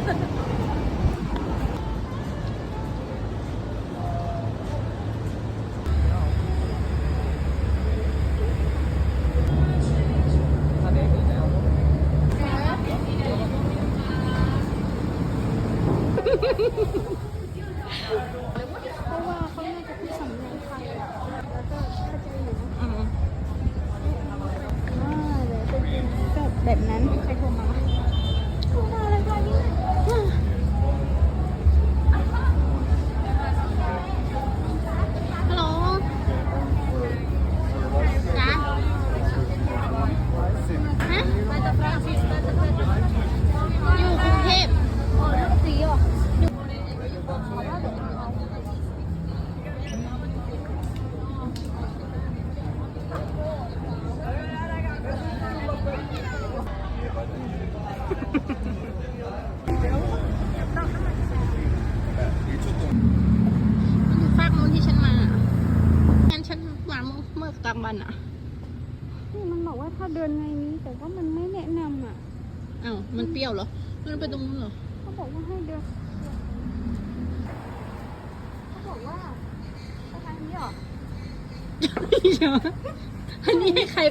เพราะว่าเขาน่จะพูดสำเนีงไทยอะแล้วก็เขาใจอยู่นะอเด็นแบบนั้นใครโทรมา อเมื่อกลางวันอะนี่มันบอกว่าถ้าเดินไงนี้ แต่ว่ามันไม่แนะนำอะอ้าวมันเปรี้ยวเหรอ มันไปตรงนู้นเหรอ เขาบอกว่าให้เดินเขาบอกว่าไปทางนี้เหรอ อันนี้ให้ใคร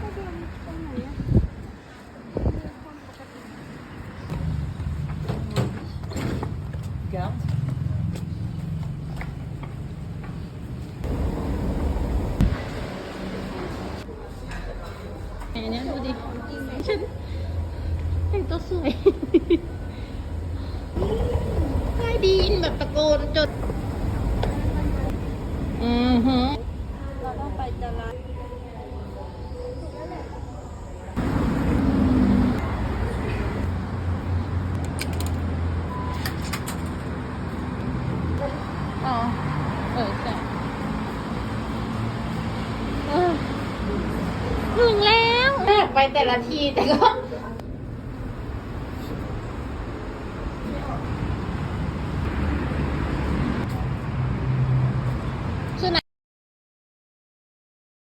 ก็เดินตรงไหนอะ ไหนเนี่ยดูดิฉันแต่งตัวสวยได้ดีนแบบตะโกนจดอือฮึเราต้องไปตลาด อ๋อ เออใช่เออถึงแล้วแม่ ไปแต่ละที่แต่ก็